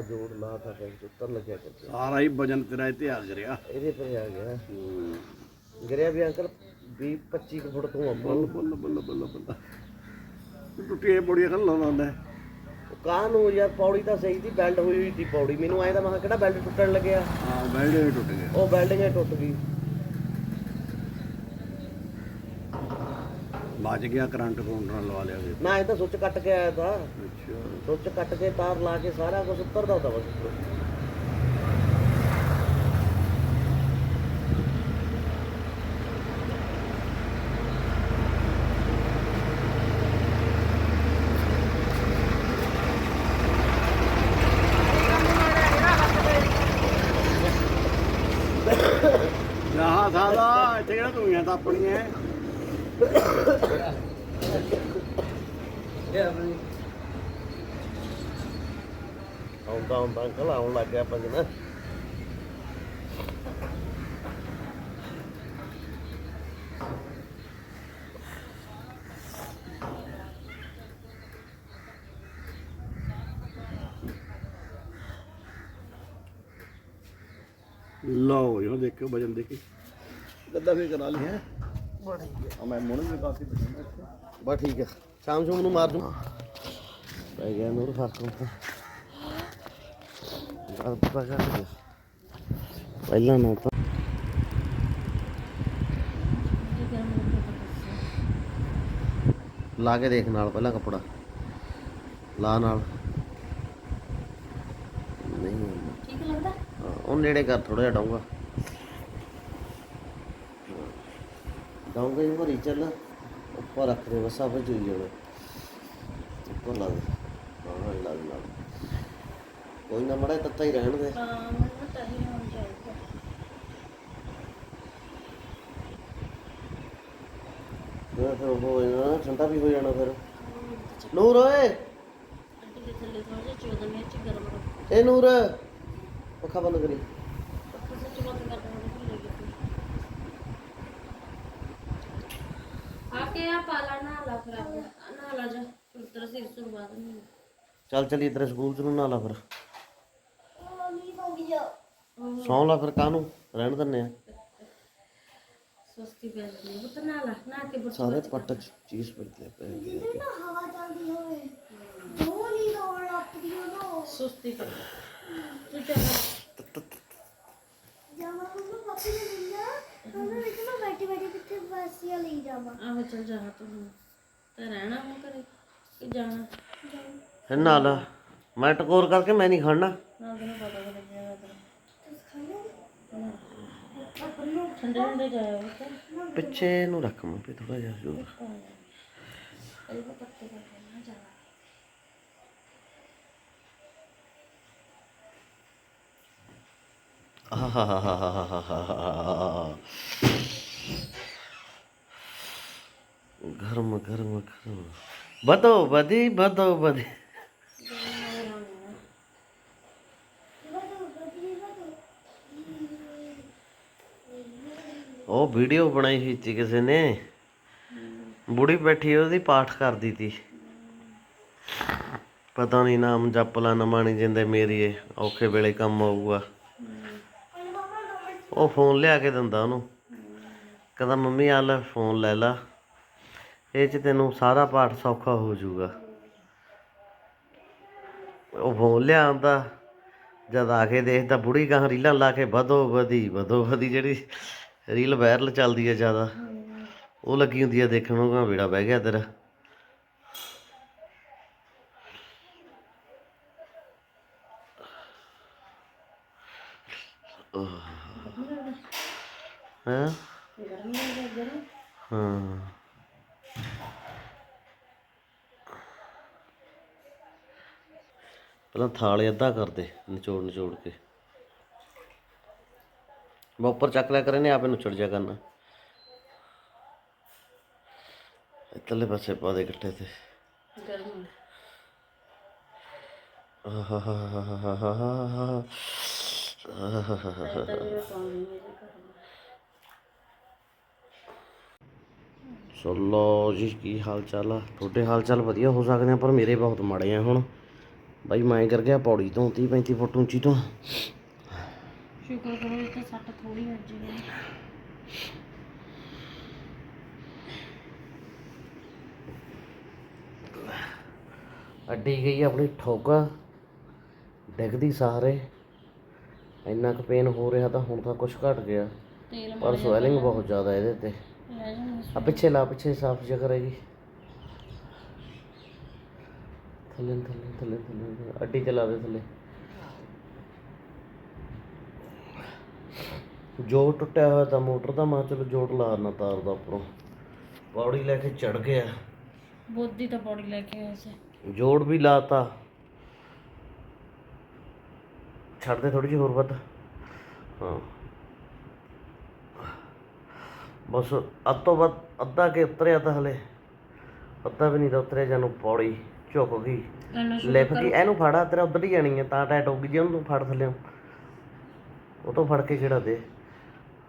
ਸਾਰਾ ਜੋੜ ਲਾ ਤਾ ਬੈਂਕ ਉੱਤਰ ਲੱਗਿਆ ਕਰ ਸਾਰਾ ਹੀ ਵਜਨ ਤੇਰਾ ਇੱਥੇ ਆ ਗਿਆ ਇਹਦੇ ਪਰ ਆ ਗਿਆ। ਗਿਰਿਆ ਵੀ ਅੰਕਲ 20 25 ਕੁ ਫੁੱਟ ਤੋਂ ਆਪਾਂ ਬੱਲ ਬੱਲ ਬੱਲ ਬੱਲ ਬੱਲ। ਟੁੱਟੀਆਂ ਪੌੜੀਆਂ ਖਲ ਲਾਉਂਦਾ ਹੁੰਦਾ ਹੈ। ਕਾਂ ਨੂੰ ਯਾਰ ਪੌੜੀ ਤਾਂ ਸਹੀ ਸੀ ਬੈਲਟ ਹੋਈ ਹੋਈ ਸੀ ਪੌੜੀ। ਮੈਨੂੰ ਐਂ ਤਾਂ ਮੈਂ ਕਿਹਾ ਕਿਹੜਾ ਬੈਲਟ ਟੁੱਟਣ ਲੱਗਿਆ? ਹਾਂ ਬੈਠੇ ਟੁੱਟ ਗਏ ਉਹ ਬਿਲਡਿੰਗ ਹੀ ਟੁੱਟ ਗਈ। ਬਚ ਗਿਆ ਕਰੰਟ ਕਾਊਂਟਰ ਨਾਲ ਲਵਾ ਲਿਆ ਨਾ ਇਹ ਤਾਂ ਸੁੱਚ ਕੱਟ ਕੇ ਆਇਆ ਤਾਂ। ਅੱਛਾ। ਸੁੱਚ ਕੱਟ ਕੇ ਤਾਰ ਲਾ ਕੇ ਸਾਰਾ ਕੁਝ ਉੱਤਰਦਾ ਹੁੰਦਾ ਬਸ। ਉੱਪਰੋਂ। ਜਹਾਂ ਸਾਦਾ ਇੱਥੇ ਕਿਹੜਾ ਧੂਈਆਂ ਤਾਂ ਆਪਣੀਆਂ ਆਉਂਦਾ ਆਉਂਦਾ ਅੰਕਲ ਆਉਣ ਲੱਗ ਗਿਆ ਪੰਜ ਨਾ ਲਓ ਇਹੋ ਦੇਖੋ ਵਜਨ ਦੇਖੀ ਗੱਦਾ ਫੇਰ ਕਰਾ ਲਿਆ ਆ ਮੈਂ ਮੁਣ ਵੀ ਕਾਫੀ ਬੈਠਾ ਇੱਥੇ। ਬਸ ਠੀਕ ਹੈ ਸ਼ਾਮ ਸ਼ੂਮ ਨੂੰ ਮਾਰ ਦੂੰ ਪੈ ਗਿਆ ਨੂਰ ਫ਼ਰਕ ਨੂੰ ਗੱਲ ਪਤਾ ਕਰ ਗਿਆ ਪਹਿਲਾਂ ਨਾ ਤਾਂ ਲਾ ਕੇ ਦੇਖ ਨਾਲ ਪਹਿਲਾਂ ਕੱਪੜਾ। ਲਾ ਨਾਲ। ਨਹੀਂ। ਠੀਕ ਲੱਗਦਾ? ਹਾਂ, ਉਹ ਨੇੜੇ ਕਰ ਥੋੜਾ ਜਿਹਾ ਡਾਊਂਗਾ। ਡਾਊਂਗਾ ਹੀ ਭਰੀ ਚੱਲ। ਉੱਪਰ ਰੱਖ ਦੇ ਬਸ ਆਪੇ ਚੁਈ ਜਾਵੇ ਉੱਪਰ ਲਾ ਦੇ ਹਾਂ ਲਾ ਦੇ ਲਾ ਦੇ। ਕੋਈ ਨਾ ਮੜਾ ਤੱਤਾ ਹੀ ਰਹਿਣ ਦੇ। ਹਾਂ ਮੈਨੂੰ ਤਾਂ ਹੀ ਹੋਣ ਜਾਊਗਾ। ਫਿਰ ਫਿਰ ਉਹ ਹੋ ਜਾਣਾ ਠੰਡਾ ਵੀ ਹੋ ਜਾਣਾ ਫਿਰ। ਨੂਰ ਓਏ! ਅੱਡੀ ਦੇ ਥੱਲੇ ਥੋੜਾ ਜਿਹਾ 14 ਮਿੰਟ ਗਰਮ ਰੱਖੋ। ਇਹ ਨੂਰ ਪੱਖਾ ਬੰਦ ਕਰੀ ਪੱਕਾ ਸੱਚ ਬੰਦ ਕਰ ਦੇਣਾ ਭੁੱਲ ਗਈ ਆ ਕੇ ਆ ਪਾਲਾ ਨਾ ਲਾ ਫਿਰ ਆਪਣਾ ਨਾ ਲਾ ਜਾ ਫਿਰ ਤੇਰਾ ਸਿਰ ਸੁਰ ਬਾਦ ਨਹੀਂ ਚੱਲ ਚਲੀ ਤੇਰੇ ਸਕੂਲ ਚ ਨੂੰ ਨਾ ਲਾ ਫਿਰ ਸੌਂ ਲਾ ਫਿਰ ਕਾਹਨੂੰ? ਰਹਿਣ ਦਿੰਨੇ ਆ। ਸੁਸਤੀ ਪੈਂਦੀ ਹੈ ਪੁੱਤ ਨਾ ਲਾ ਨਾ ਕੇ ਬੁੱਤ ਸਾਰੇ ਪੱਟ ਚ ਚੀਜ਼ ਪੜਦੇ ਪੈ ਗਈ ਹਵਾ ਚੱਲਦੀ ਹੋਵੇ। ਦੋ ਨਹੀਂ ਦੌੜ ਲੱਪਦੀ ਉਹ ਸੁਸਤੀ ਪੈ ਤੂੰ ਚੱਲ। ਜਾਵਾਂ ਨੂੰ ਪਾਪੀ ਨੇ ਦਿੰਦਾ ਉਹਨੇ ਮੈਂ ਬੈਠੀ ਬੈਠੀ ਕਿੱਥੇ ਬਸਿਆ ਲਈ ਜਾਵਾਂ। ਆਹੋ ਚੱਲ ਜਾ ਤੂੰ। ਤੇ ਰਹਿਣਾ ਹੁਣ ਘਰੇ ਕਿ ਜਾਣਾ? ਫਿਰ ਨਾਲ ਮੈਂ ਟਕੋਰ ਕਰਕੇ ਮੈਂ ਨਹੀਂ ਖਾਣਾ ਨਾ ਤੈਨੂੰ ਪਤਾ ਲੱਗਿਆ ਤੇਰਾ। ਤੁਸੀਂ ਖਾਣਾ ਠੰਡੇ ਠੰਡੇ ਜਾਇਆ ਪੁੱਤ ਪਿੱਛੇ ਨੂੰ ਰੱਖ ਮੈਂ ਥੋੜਾ ਜਿਹਾ ਜੋਰ। ਇਹਦੇ ਕੋ ਪੱਤੇ ਕਰ ਦੇਣਾ ਜਾਣਾ ਆਹਾਹਾਹਾਹਾਹਾਹਾ। ਗਰਮ ਗਰਮ ਗਰਮ ਬਦੋ ਬਦੀ ਬਦੋ ਉਹ ਵੀਡੀਓ ਬਣਾਈ ਹੋਈ ਸੀ ਕਿਸੇ ਨੇ ਬੁੜੀ ਬੈਠੀ ਉਹਦੀ ਪਾਠ ਕਰਦੀ ਤੀ ਪਤਾ ਨਹੀਂ ਨਾਮ ਜਪਲਾ ਲਾ ਨਾ ਮਾਣੀ ਜਿੰਦੇ ਮੇਰੀਏ ਔਖੇ ਵੇਲੇ ਕੰਮ ਆਊਗਾ ਉਹ ਫੋਨ ਲਿਆ ਕੇ ਦਿੰਦਾ ਉਹਨੂੰ। ਕਹਿੰਦਾ, ਮੰਮੀ ਆ ਲੈ ਫੋਨ ਲੈ ਲਾ। ਇਹ ਚ ਤੈਨੂੰ ਸਾਰਾ ਪਾਠ ਸੌਖਾ ਹੋ ਜਾਊਗਾ। ਉਹ ਫੋਨ ਲਿਆਉਂਦਾ ਜਦ ਆ ਕੇ ਦੇਖਦਾ, ਬੁੜੀ ਗਾਂ ਰੀਲਾਂ ਲਾ ਕੇ ਵਧੋ ਵਧੀ ਵਧੋ ਵਧੀ ਜਿਹੜੀ ਰੀਲ ਵਾਇਰਲ ਚੱਲਦੀ ਹੈ ਜ਼ਿਆਦਾ। ਉਹ ਲੱਗੀ ਹੁੰਦੀ ਹੈ ਦੇਖਣ ਨੂੰ ਗਾਂ ਵੇੜਾ ਬਹਿ ਗਿਆ ਤੇਰਾ। ਹਾਂ? ਗਰਮੀ ਦੇ ਗਰਮ ਹਾਂ। ਪਹਿਲਾਂ ਥਾਲ ਅੱਧਾ ਕਰ ਦੇ, ਨਿਚੋੜ ਨਿਚੋੜ ਕੇ। ਮੈਂ ਉੱਪਰ ਚੱਕ ਲਿਆ ਕਰੇ ਨੇ ਆਪੇ ਨੁਚੜ ਜਾ ਕਰਨਾ। ਇਤਲੇ ਪਾਸੇ ਪਾ ਦੇ ਇਕੱਠੇ ਤੇ। ਗਰਮ ਆਹਾਹਾਹਾਹਾਹਾਹਾ। ਤਾਂ ਜਿਵੇਂ ਪਾਉਣੀ ਮੇਰੇ ਘਰ ਚਲੋ ਜੀ ਕੀ ਹਾਲ ਚਾਲ ਆ? ਤੁਹਾਡੇ ਹਾਲ ਚਾਲ ਵਧੀਆ ਹੋ ਸਕਦੇ ਆ ਪਰ ਮੇਰੇ ਬਹੁਤ ਮਾੜੇ ਆ ਹੁਣ। ਬਾਈ ਮੈਂ ਕਰ ਗਿਆ ਪੌੜੀ ਤੋਂ 30 35 ਫੁੱਟ ਉੱਚੀ ਤੋਂ। ਸ਼ੁਕਰ ਕਰੋ ਤਾਂ ਸੱਟ ਥੋੜੀ ਵੱਜੀ ਹੈ ਅੱਡੀ ਗਈ ਆਪਣੀ ਠੋਕਾ। ਡਿੱਗਦੀ ਸਾਰੇ। ਇੰਨਾ ਕੁ ਪੇਨ ਹੋ ਰਿਹਾ ਤਾਂ ਹੁਣ ਤਾਂ ਕੁਝ ਘਟ ਗਿਆ। ਪਰ ਸਵੈਲਿੰਗ ਬਹੁਤ ਜ਼ਿਆਦਾ ਇਹਦੇ ਤੇ। ਲੈ ਆ ਪਿੱਛੇ ਲਾ ਪਿੱਛੇ ਸਾਫ਼ ਜਗ੍ਹਾ ਰਹੇਗੀ ਥੱਲੇ ਥੱਲੇ ਥੱਲੇ ਥੱਲੇ। ਅੱਡੀ ਚਲਾ ਦੇ ਥੱਲੇ। ਜੋੜ ਟੁੱਟਿਆ ਹੋਇਆ ਤਾਂ ਮੋਟਰ ਦਾ ਮਾਂ ਚਲੋ ਜੋੜ ਲਾਰਨਾ ਤਾਰ ਦਾ ਉੱਪਰੋਂ। ਪੌੜੀ ਲੈ ਕੇ ਚੜ ਗਿਆ। ਬੋਦੀ ਤਾਂ ਬੋਡੀ ਲੈ ਕੇ ਆਏ ਸੀ। ਜੋੜ ਵੀ ਲਾਤਾ ਛੱਡ ਦੇ ਥੋੜੀ ਜਿਹੀ ਹੋਰ ਵੱਧ। ਹਾਂ। ਬਸ ਅੱਧ ਤੋਂ ਵੱਧ ਅੱਧਾ ਕੇ ਉਤਰਿਆ ਤਾਂ ਹਲੇ। ਅੱਧਾ ਵੀ ਨਹੀਂ ਤਾਂ ਉਤਰਿਆ ਜਾਨੂੰ ਪੌੜੀ ਝੁਕ ਗਈ। ਇੰਨਾ ਲਿਫ ਗਈ ਇਹਨੂੰ ਫੜਾ ਤੇਰਾ ਉੱਧਰ ਹੀ ਜਾਣੀ ਹੈ ਤਾਂ ਟੈਟ ਹੋਊਗੀ ਜੇ ਉਹਨੂੰ ਫੜ ਥੱਲੇ। ਉਹ ਤੋਂ ਫੜ ਕੇ ਕਿਹੜਾ ਦੇ?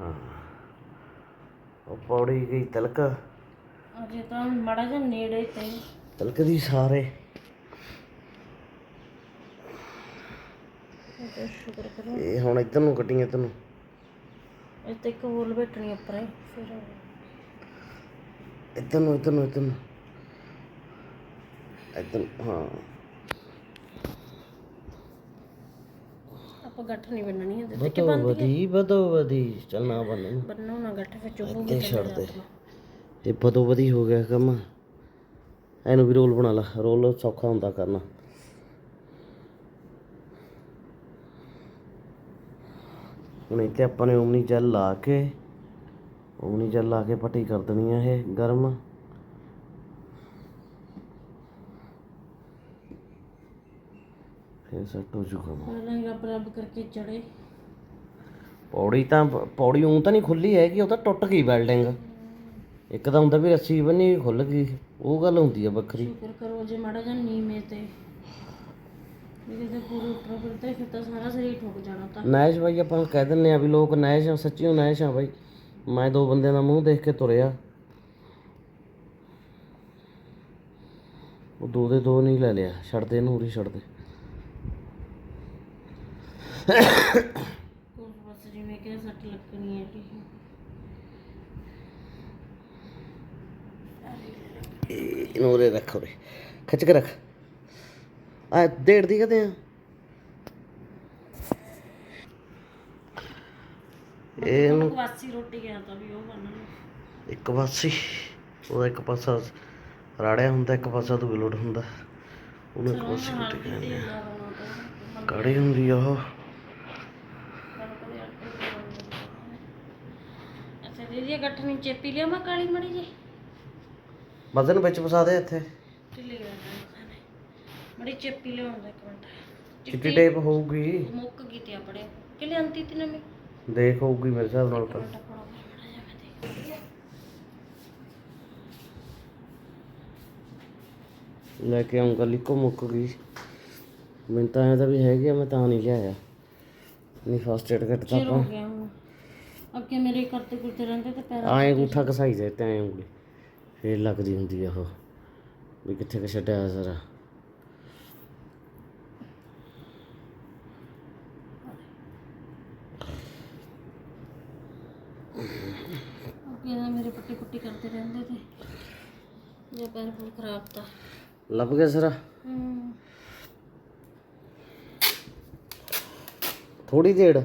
ਹਾਂ। ਉਹ ਪੌੜੀ ਗਈ ਤਲਕ। ਅਜੇ ਤਾਂ ਮੜਾ ਜਿਹਾ ਨੇੜੇ ਤੇ। ਤਲਕਦੀ ਸਾਰੇ। ਇਹ ਤਾਂ ਸ਼ੁਕਰ ਕਰੋ। ਇਹ ਹੁਣ ਇੱਧਰ ਨੂੰ ਕੱਟੀਆਂ ਤੈਨੂੰ ਇਹ ਤੇ ਇੱਕ ਹੋਰ ਬੈਠਣੀ ਉੱਪਰ ਹੈ, ਫਿਰ ਇੱਧਰ ਨੂੰ ਇੱਧਰ ਨੂੰ ਇੱਧਰ ਨੂੰ। ਇੱਧਰ ਹਾਂ। ਆਪਾਂ ਗੱਠ ਨਹੀਂ ਬੰਨਣੀ ਹੈ ਬਦੋ ਵਧੀ ਬਦੋ ਵਧੀ ਚੱਲ ਨਾ ਬੰਨ। ਬੰਨੋ ਨਾ ਗੱਠ ਫਿਰ ਚੁੱਭੂ ਤੇ ਛੱਡ ਦੇ। ਇਹ ਬਦੋ ਵਧੀ ਹੋ ਗਿਆ ਕੰਮ ਇਹਨੂੰ ਵੀ ਰੋਲ ਬਣਾ ਲਾ ਰੋਲ ਸੌਖਾ ਹੁੰਦਾ ਕਰਨਾ। ਹੁਣ ਇੱਥੇ ਆਪਾਂ ਨੇ ਓਮਨੀ ਜੈਲ ਲਾ ਕੇ ਓਮਨੀ ਜੈਲ ਲਾ ਕੇ ਪੱਟੀ ਕਰ ਦੇਣੀ ਆ ਇਹ ਗਰਮ। ਫਿਰ ਸੈੱਟ ਹੋ ਜੂਗਾ ਪਹਿਲਾਂ ਹੀ ਰੱਬ ਰੱਬ ਕਰਕੇ ਚੜੇ। ਪੌੜੀ ਤਾਂ ਪੌੜੀ ਉਂ ਤਾਂ ਨਹੀਂ ਖੁੱਲੀ ਹੈਗੀ ਉਹ ਤਾਂ ਟੁੱਟ ਗਈ ਵੈਲਡਿੰਗ ਇੱਕ ਤਾਂ ਹੁੰਦਾ ਵੀ ਰੱਸੀ ਬੰਨੀ ਖੁੱਲ ਗਈ ਉਹ ਗੱਲ ਹੁੰਦੀ ਆ ਵੱਖਰੀ। ਸ਼ੁਕਰ ਕਰੋ ਜੇ ਮਾੜਾ ਜਿਹਾ ਨੀਵੇਂ ਤੇ। ਇਹ ਤੇ ਪੂਰੇ ਉੱਪਰ ਫਿਰਦੇ ਫਿਰ ਤਾਂ ਸਾਰਾ ਸਰੀਰ ਠੁੱਕ ਜਾਣਾ ਤਾਂ। ਨੈਸ਼ ਬਾਈ ਆਪਾਂ ਕਹਿ ਦਿੰਨੇ ਆ ਵੀ ਲੋਕ ਨੈਸ਼ ਆ ਸੱਚੀਓ ਨੈਸ਼ ਆ ਬਾਈ। ਮੈਂ ਦੋ ਬੰਦਿਆਂ ਦਾ ਮੂੰਹ ਦੇਖ ਕੇ ਤੁਰਿਆ। ਉਹ ਦੋ ਦੇ ਦੋ ਨਹੀਂ ਲੈ ਲਿਆ ਛੱਡ ਦੇ ਇਹਨੂੰ ਉਰੀ ਛੱਡ ਦੇ ਕੋਲ ਬਸ ਜਿਵੇਂ ਕਿ ਸੱਟ ਲੱਗਣੀ ਹੈ ਕਿ। ਇਹ- ਇਹਨੂੰ ਉਰੇ ਰੱਖ ਉਰੇ। ਖਿੱਚ ਕੇ ਰੱਖ। ਆ ਡੇਢ ਦੀ ਕਦੇ ਆ? ਇਹਨੂੰ ਵਾਸੀ ਰੋਟੀ ਗਿਆ ਤਾਂ ਵੀ ਉਹ ਬਣਨ ਇੱਕ ਪਾਸੇ ਉਹਦਾ ਇੱਕ ਪਾਸਾ ਰਾੜਿਆ ਹੁੰਦਾ ਇੱਕ ਪਾਸਾ ਤੋਂ ਵਿਲੋਟ ਹੁੰਦਾ। ਉਹਨੂੰ ਇੱਕ ਪਾਸੇ ਕੁੱਟ ਕੇ ਕੜੀ ਹੁੰਦੀ ਆ ਉਹ? ਅੱਛਾ ਦੀਦੀ ਇਹ ਗੱਠ ਨਹੀਂ ਚੇਪੀ ਲਿਆ ਮੈਂ ਕਾਲੀ ਮੜੀ ਜੀ ਵਜ਼ਨ ਵਿੱਚ ਫਸਾ ਦੇ ਇੱਥੇ। ਢਿੱਲੀ ਕਰ ਮੜੀ ਚੇਪੀ ਲਿਆਉਂਦਾ ਇੱਕ ਮਿੰਟ। ਚਿੱਟੀ ਟੇਪ ਹੋਊਗੀ। ਮੁੱਕ ਗਈ ਤੇ ਆਪਣੇ। ਕਿ ਲਿਆਂਤੀ ਤੀ ਨਵੀਂ? ਦੇਖ ਹੋਊਗੀ ਮੇਰੇ ਹਿਸਾਬ ਨਾਲ ਤਾਂ। ਮੈਂ ਲੈ ਕੇ ਆਉਂਗਾ ਲਿਕੋ ਮੁੱਕ ਗਈ। ਮੈਨੂੰ ਤਾਂ ਤਾਂ ਵੀ ਹੈਗੀ ਆ ਮੈਂ ਤਾਂ ਨਹੀਂ ਲਿਆਇਆ। ਨਹੀਂ ਫਸਟ ਏਡ ਕਿੱਟ ਤਾਂ ਆਪਾਂ। ਅੱਗੇ ਮੇਰੇ ਕਰਤੇ ਕੁਰਤੇ ਰਹਿੰਦੇ ਤੇ ਪੈਰ ਆਏ ਅੰਗੂਠਾ ਕਸਾਈ ਦੇ ਤੇ ਐਂ ਉਂਗਲੀ। ਫੇਰ ਲੱਗਦੀ ਹੁੰਦੀ ਆ ਉਹ। ਵੀ ਕਿੱਥੇ ਕਿ ਛੱਡਿਆ ਜ਼ਰਾ ਅੱਗੇ ਤਾਂ ਪੁੱਟੀ ਕਰਦੇ ਰਹਿੰਦੇ ਤੇ? ਜੇ ਪੈਰ ਪੂਰ ਖਰਾਬ ਤਾਂ। ਲੱਭ ਗਿਆ ਜ਼ਰਾ ਹੂੰ ਥੋੜੀ ਦੇੜ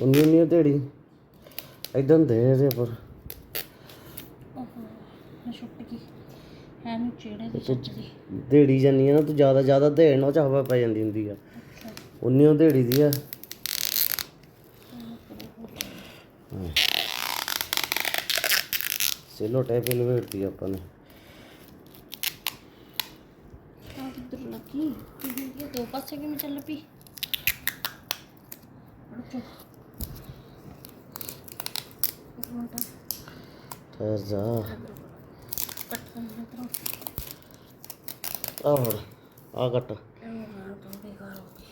ਉਨੀ ਉਨੀ ਢੇੜੀ ਇਦਾਂ ਦੇ ਇਹਦੇ ਪਰ ਛੁੱਟ ਗਈ। ਹੈ ਨੂੰ ਚੇੜੇ ਦੀ। ਚੱਜਦੀ ਢੇੜੀ ਜਾਂਦੀ ਆ ਨਾ ਤੂੰ ਜ਼ਿਆਦਾ ਜ਼ਿਆਦਾ ਢੇੜਨ ਉਹ ਚ ਹਵਾ ਪੈ ਜਾਂਦੀ ਹੁੰਦੀ ਆ। ਉਨੀ ਉਹ ਢੇੜੀ ਦੀ ਆ। ਸੇਲੋ ਟੈਪ ਲਵੇੜਦੀ ਆਪਾਂ ਨੇ। ਆ ਕਿੱਧਰ ਲੱਗੀ ਇਹ ਦੋ ਪਾਸੇ ਕਿਵੇਂ ਚੱਲ ਪਈ? ਅੱਛਾ ਇੱਕ ਮਿੰਟ ਠਹਿਰ ਜਾ ਕੱਟ ਦਿੰਦੇ ਤਰ੍ਹਾਂ ਆ ਹੁਣ ਆ ਕੱਟ ਇਹ ਮਾਰ ਤੋਂ ਬੇਕਾਰ ਹੋ ਗਈ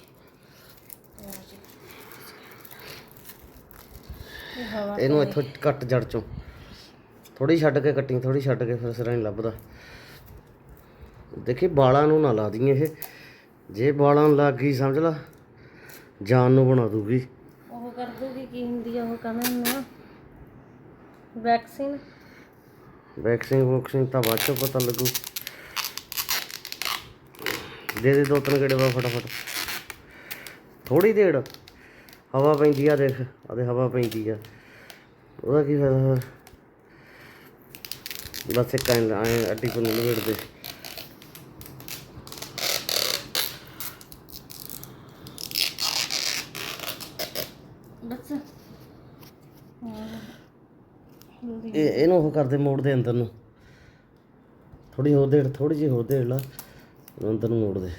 ਹੋਰ ਜੀ। ਇਹ ਹਵਾ ਇਹਨੂੰ ਇੱਥੋਂ ਕੱਟ ਜੜ ਚੋਂ। ਥੋੜੀ ਛੱਡ ਕੇ ਕੱਟੀ ਥੋੜੀ ਛੱਡ ਕੇ ਫਿਰ ਸਿਰਾਂ ਨਹੀਂ ਲੱਭਦਾ। ਦੇਖੀ ਵਾਲਾਂ ਨੂੰ ਨਾ ਲਾ ਦੀ ਇਹ। ਜੇ ਨੂੰ ਲੱਗ ਗਈ ਸਮਝ ਲਾ ਜਾਨ ਨੂੰ ਬਣਾ ਦੂਗੀ ਉਹ ਕਰ ਦੂਗੀ ਕੀ ਹੁੰਦੀ ਆ ਉਹ ਕਹਿੰਦੇ ਹੁੰਦੇ ਆ ਵੈਕਸੀਨ ਵੈਕਸਿੰਗ ਵੈਕਸਿੰਗ ਤਾਂ ਬਾਅਦ ਚੋਂ ਪਤਾ ਲੱਗੂ। ਦੇ ਦੇ ਦੋ ਤਿੰਨ ਗੇੜੇ ਵਾ ਫਟਾਫਟ। ਥੋੜੀ ਦੇਰ। ਹਵਾ ਪੈਂਦੀ ਆ ਦੇਖ ਆਦੇ ਹਵਾ ਪੈਂਦੀ ਆ। ਉਹਦਾ ਕੀ ਫਾਇਦਾ ਹੋਰ? ਬਸ ਇੱਕ ਐਂ ਐਂ ਅੱਡੀ ਕੋ ਨੂੰ ਲਵੇੜ ਦੇ ਬਸ। ਇਹ ਇਹਨੂੰ ਉਹ ਕਰਦੇ ਮੋੜ ਦੇ ਅੰਦਰ ਨੂੰ। ਥੋੜੀ ਹੋਰ ਦੇੜ ਥੋੜੀ ਜਿਹੀ ਹੋਰ ਦੇੜ ਲਾ। ਅੰਦਰ ਨੂੰ ਮੋੜ ਦੇ।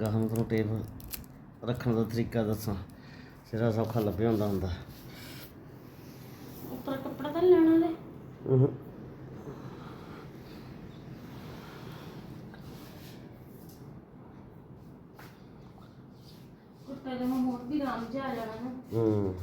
ਗਾਹਾਂ ਨੂੰ ਟੇਪ ਰੱਖਣ ਦਾ ਤਰੀਕਾ ਦੱਸਾਂ। ਸਿਰਾ ਸੌਖਾ ਲੱਭਿਆ ਹੁੰਦਾ ਹੁੰਦਾ। ਉੱਪਰ ਕੱਪੜਾ ਤਾਂ ਨੀ ਲੈਣਾ ਦੇ ਹੂੰ। ਕੁੱਤੇ ਦੇ ਮੂੰਹ ਹੋਰ ਵੀ ਰਾਮ ਜਿਹਾ ਆ ਜਾਣਾ ਨਾ। ਹੂੰ।